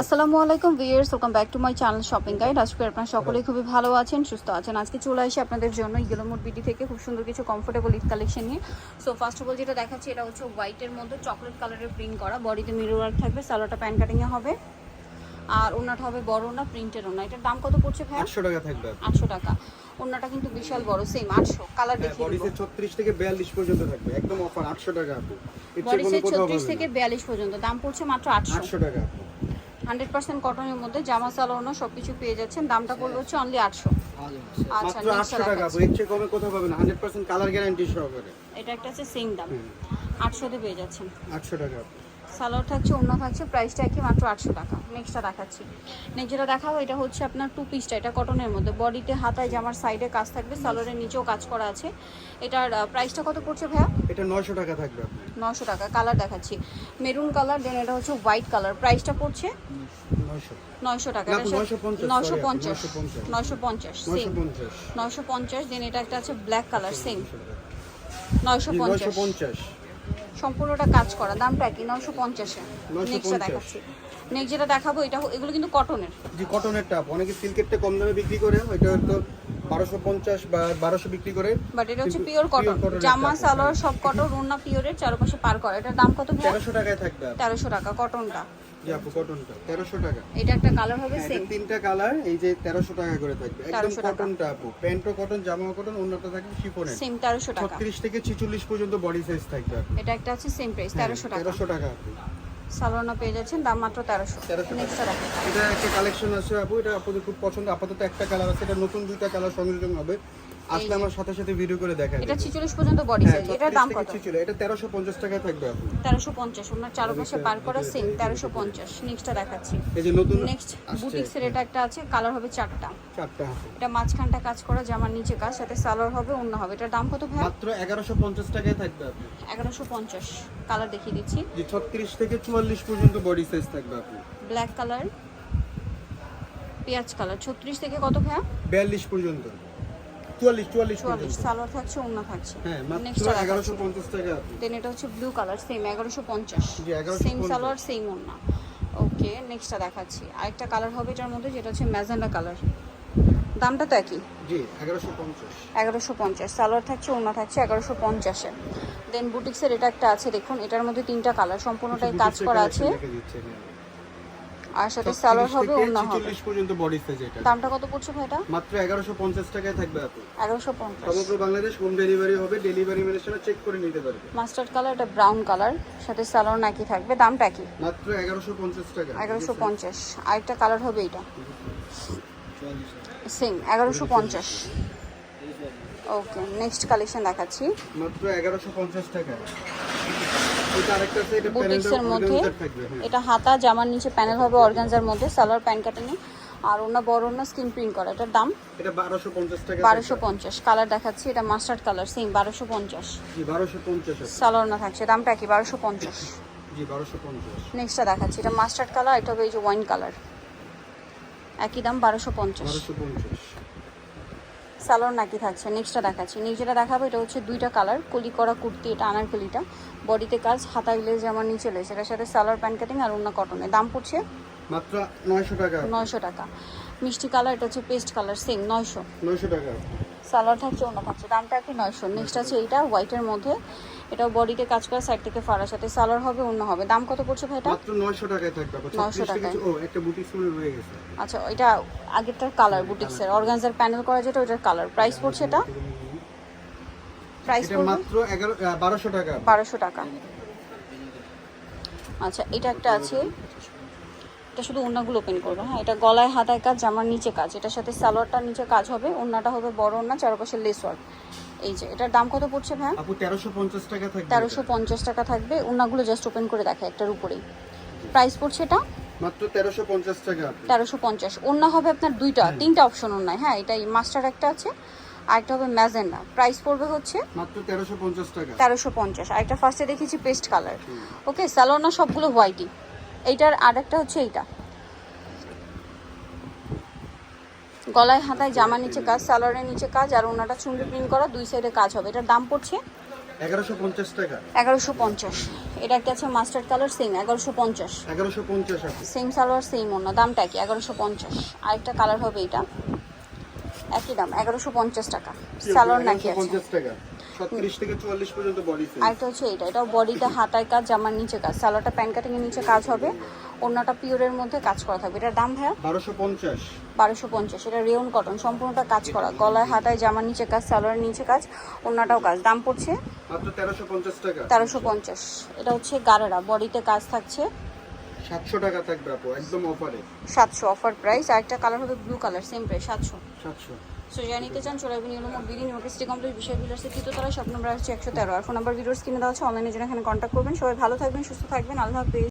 আসসালামু আলাইকুম viewers welcome back to my channel shopping guide. আজকে আপনারা সকলেই খুবই ভালো আছেন সুস্থ আছেন। আজকে চলে আসি আপনাদের জন্য ইয়েলোমোড বিডি থেকে খুব সুন্দর কিছু কমফোর্টেবল ঈদ কালেকশন নিয়ে। সো ফার্স্ট অফ অল যেটা দেখাচ্ছি এটা হচ্ছে হোয়াইটের মধ্যে চকলেট কালারের প্রিন্ট করা। বডিতে মিরর ওয়ার্ক থাকবে সালোয়ারটা প্যান্ট কাটিংয়ে হবে। আর ওনাটা হবে বড় ওনা প্রিন্টের ওনা এটার দাম কত পড়ছে ভাই আটশো টাকা থাকবে আটশো টাকা। ওনাটা কিন্তু বিশাল বড় সেম আটশো। কালার দেখিয়ে বডিতে ছত্রিশ থেকে বিয়াল্লিশ পর্যন্ত থাকবে একদম অফার আটশো টাকা আপু এর চেয়ে বডি কোনো ছত্রিশ থেকে না। বিয়াল্লিশ পর্যন্ত। দাম পড়ছে মাত্র আটশো। আটশো টাকা আপু হান্ড্রেড পার্সেন্ট কটনের মধ্যে জামা সালোয়ারও সব কিছু পেয়ে যাচ্ছেন। দামটা পড়বে হচ্ছে অনলি আটশো। আচ্ছা আটশো টাকা এর চেয়ে কমে কোথাও পাবেন? হান্ড্রেড পার্সেন্ট কালার গ্যারান্টি সহকারে। এটা একটা হচ্ছে সেম দাম। আটশোতে পেয়ে যাচ্ছেন। আটশো টাকা। সালোয়ার থাকছে অন্য থাকছে প্রাইসটা একই মাত্র আটশো টাকা। নেক্সটটা দেখাচ্ছি। নেক্সট যেটা দেখাবো এটা হচ্ছে আপনার টু পিসটা এটা কটনের মধ্যে। বডিতে হাতায় জামার সাইডে কাজ থাকবে সালোয়ারের নিচেও কাজ করা আছে। এটার প্রাইসটা কত পড়ছে ভাইয়া? এটা নশো টাকা থাকবে নশো টাকা কালার দেখাচ্ছি। মেরুন কালার দেন এটা হচ্ছে হোয়াইট কালার প্রাইসটা পড়ছে? নয়শো। নয়শো টাকা। না, এটা 950, নশো পঞ্চাশ 950 নশো পঞ্চাশ। নয়শো সেম পঞ্চাশ নয়শো পঞ্চাশ। দেন এটা একটা আছে ব্ল্যাক কালার সেম নয়শো নয়শো পঞ্চাশ। পঞ্চাশ। সম্পূর্ণটা কাজ করা। দামটা কি নয়শো পঞ্চাশে। নেক্সটটা দেখাচ্ছি। নেক্সট যেটা দেখাবো এটা এগুলো কিন্তু কটনের জি কটনের টাপ অনেকে সিল্কেরটা কম দামে বিক্রি করে ওইটা হয়তো বারোশো পঞ্চাশ বা বারোশো বিক্রি করে। বাট এটা হচ্ছে পিওর কটন জামা সালোয়ার সব কটন রুন্না পিওরের চারপাশে পার করা। এটার দাম কত তেরোশো টাকায় থাকবে। তেরোশো টাকা কটনটা আপু কটনটা টাকা। এটা একটা কালার হবে হ্যাঁ, সেম তিনটা কালার এই যে টাকা করে থাকবে। একদম 1300 টাকা। কটনটা আপু। প্যান্টও কটন জামাও কটন অন্যটা থাকবে শিফনের সেম টাকা। থেকে ছিচল্লিশ পর্যন্ত বডি সাইজ থাকবে এটা একটা আছে সেম প্রাইস তেরোশো টাকা। আপু। পেয়ে যাচ্ছেন দাম মাত্র তেরোশো। 1300 টাকা। এটা একটা কালেকশন আছে আপু এটা আপনাদের খুব পছন্দ। আপাতত একটা কালার আছে এটা নতুন দুইটা কালার সংযোজন হবে। আসলে আমার সাথে সাথে ভিডিও করে দেখা এটা ছিচল্লিশ পর্যন্ত বডি হ্যাঁ সাইজ এটার দাম কত? ছিল এটা তেরোশো পঞ্চাশ টাকায় থাকবে আপু তেরোশো পঞ্চাশ ওনার চারপাশে পার করা সেম তেরোশো পঞ্চাশ। নেক্সটটা দেখাচ্ছি। এই যে নতুন নেক্সট বুটিক্সের এটা একটা আছে কালার হবে চারটা। চারটা এটা মাঝখানটা কাজ করা জামার নিচে কাজ সাথে সালোয়ার হবে অন্য হবে। এটার দাম কত ভাই? মাত্র এগারোশো পঞ্চাশ টাকায় থাকবে আপু এগারোশো পঞ্চাশ কালার দেখিয়ে দিচ্ছি। যে ছত্রিশ থেকে চুয়াল্লিশ পর্যন্ত বডি সাইজ থাকবে আপু ব্ল্যাক কালার পেঁয়াজ কালার ছত্রিশ থেকে কত ভাইয়া? বিয়াল্লিশ পর্যন্ত। চুয়াল্লিশ চুয়াল্লিশ চুয়াল্লিশ পর্যন্ত। সালোয়ার থাকছে অন্য থাকছে। হ্যাঁ মাত্র এগারোশো পঞ্চাশ টাকা। দেন এটা হচ্ছে ব্লু কালার সেম এগারোশো পঞ্চাশ। জি, 1150 সেম সালোয়ার সেম ওড়না। ওকে নেক্সটটা দেখাচ্ছি। আরেকটা কালার হবে এটার মধ্যে যেটা হচ্ছে ম্যাজেন্ডা কালার দামটা তো একই। জি এগারোশো পঞ্চাশ। এগারোশো পঞ্চাশ। সালোয়ার থাকছে ওড়না থাকছে এগারোশো পঞ্চাশে। দেন বুটিক্সের এটা একটা আছে দেখুন এটার মধ্যে তিনটা কালার সম্পূর্ণটাই কাজ করা আছে। আর সাথে সালোয়ার হবে ওড়না হবে। চল্লিশ পর্যন্ত বডি সাইজ এটা। দামটা কত পড়ছে ভাইটা মাত্র এগারোশো পঞ্চাশ টাকায় থাকবে আপু। এগারোশো পঞ্চাশ। সমগ্র বাংলাদেশ হোম ডেলিভারি হবে ডেলিভারি ম্যানের সাথে চেক করে নিতে পারবে। মাস্টার্ড কালার এটা ব্রাউন কালার সাথে সালোয়ার নাকি থাকবে দামটা কি? মাত্র এগারোশো পঞ্চাশ টাকা। এগারোশো পঞ্চাশ। আরেকটা কালার হবে এটা সেম এগারোশো পঞ্চাশ। ওকে নেক্সট কালেকশন দেখাচ্ছি। মাত্র এগারোশো পঞ্চাশ টাকা বুটিক্সের মধ্যে। এটা হাতা জামার নিচে প্যানেল হবে অর্গানজার মধ্যে সালোয়ার প্যান্ট কাটানি। আর ওনা বড় ওনা স্কিন প্রিন্ট করা। এটার দাম? এটা 1250 টাকা 1250 কালার দেখাচ্ছি এটা মাস্টার্ড কালার সেম 1250 জি 1250 সালোয়ার না থাকছে দামটা কি 1250 জি 1250 নেক্সটটা দেখাচ্ছি এটা মাস্টার্ড কালার এটা হবে এই যে ওয়াইন কালার একই দাম 1250 1250 সালোয়ার নাকি থাকছে? নেক্সটটা দেখাচ্ছি। নেক্সটটা দেখাবো এটা হচ্ছে দুইটা কালার কলি করা কুর্তি এটা আনারকলিটা বডিতে কাজ হাতায় গ্লেজ আমার নিচে লেস এটার সাথে সালোয়ার প্যান্ট কাটিং আর অন্য কটনে দাম পড়ছে মাত্র 900 টাকা। 900 টাকা। মিষ্টি কালার এটা হচ্ছে পেস্ট কালার সেম 900 900 টাকা। সালোয়ার থাকছে অন্য থাকছে দামটা কি নয়শো। নেক্সট আছে এইটা হোয়াইটের মধ্যে। এটাও বডিতে কাজ করা সাইড থেকে ফাড়ার সাথে। সালোয়ার হবে অন্য হবে। দাম কত পড়ছে ভাই এটা? মাত্র নয়শো টাকায় থাকবে আপু 900 ছত্রিশ টাকায়। ও একটা বুটিক স্কুলে রয়ে গেছে। আচ্ছা এটা আগেরটার কালার বুটিক্সের অর্গানজার প্যানেল করা যেটা ওইটার কালার প্রাইস পড়ছে এটা? প্রাইস পড়বে? মাত্র এগারো বারোশো টাকা। বারোশো টাকা। আচ্ছা এটা একটা আছে। এটা শুধু ওড়নাগুলো ওপেন করবে হ্যাঁ? এটা গলায় হাতায় কাজ জামার নিচে কাজ। এটার সাথে সালোয়ারটার নিচে কাজ হবে ওড়নাটা হবে বড় ওড়না চারপাশে লেস ওয়ার্ক এই যে এটার দাম কত পড়ছে ভাই আপু তেরোশো পঞ্চাশ টাকা থাকবে তেরোশো পঞ্চাশ টাকা থাকবে ওড়নাগুলো জাস্ট ওপেন করে দেখে একটার উপরেই। প্রাইস পড়ছে এটা? মাত্র তেরোশো পঞ্চাশ টাকা আপু। তেরোশো পঞ্চাশ। ওড়না হবে আপনার দুইটা তিনটা অপশন ওড়নায় হ্যাঁ? এটাই মাস্টার একটা আছে আরেকটা হবে ম্যাজেন্ডা প্রাইস পড়বে হচ্ছে? মাত্র তেরোশো পঞ্চাশ টাকা। তেরোশো পঞ্চাশ। আরেকটা ফার্স্টে দেখেছি পেস্ট কালার ওকে স্যালোনা সবগুলো হোয়াইটই এইটার আরেকটা হচ্ছে এইটা। গলায় হাতায় জামার নিচে কাজ সালোয়ারের নিচে কাজ আর ওনাটা চুন্ডি প্রিন্ট করা দুই সাইডে কাজ হবে। এটার দাম পড়ছে এগারোশো পঞ্চাশ টাকা। এগারোশো পঞ্চাশ। এটা একটা আছে মাস্টার্ড কালার সেম এগারোশো পঞ্চাশ। এগারোশো পঞ্চাশ সেম সালোয়ার সেম অন্য দামটা কি এগারোশো পঞ্চাশ। আরেকটা কালার হবে এটা একই দাম এগারোশো পঞ্চাশ টাকা। সালোয়ার নাকি আছে? পঞ্চাশ টাকা। ছত্রিশ থেকে চুয়াল্লিশ পর্যন্ত বডি সাইজ আরেকটা হচ্ছে এটা। বডিতে হাতায় কাজ জামার নিচে কাজ। সালোয়ারটা প্যান্ট কাটিং এর নিচে কাজ হবে। অন্যটা পিওরের মধ্যে কাজ করা থাকবে। এটার দাম ভাইয়া? এটা কটন সম্পূর্ণটা কাজ করা। গলায় হাতায় জামার নিচে কাজ সালোয়ারের নিচে কাজ অন্যটাও কাজ। দাম পড়ছে? মাত্র টাকা। এটা হচ্ছে গারেরা। বডিতে কাজ থাকছে? সাতশো টাকা থাকবে আপু একদম অফারে প্রাইস আরেকটা কালার হবে blue colour same price so যারা নিতে চান চলে আসবেন ইউনো বিডি ইউনিভার্সিটি কমপ্লিট বিষয় তো তারা সব নম্বর হচ্ছে একশো তেরো। আর ফোন নাম্বার ভিডিওস কিনে দেওয়া হচ্ছে। অনলাইনে জন্য এখানে কন্ট্যাক্ট করবেন। সবাই ভালো থাকবেন, সুস্থ থাকবেন। আল্লাহ হাফিজ।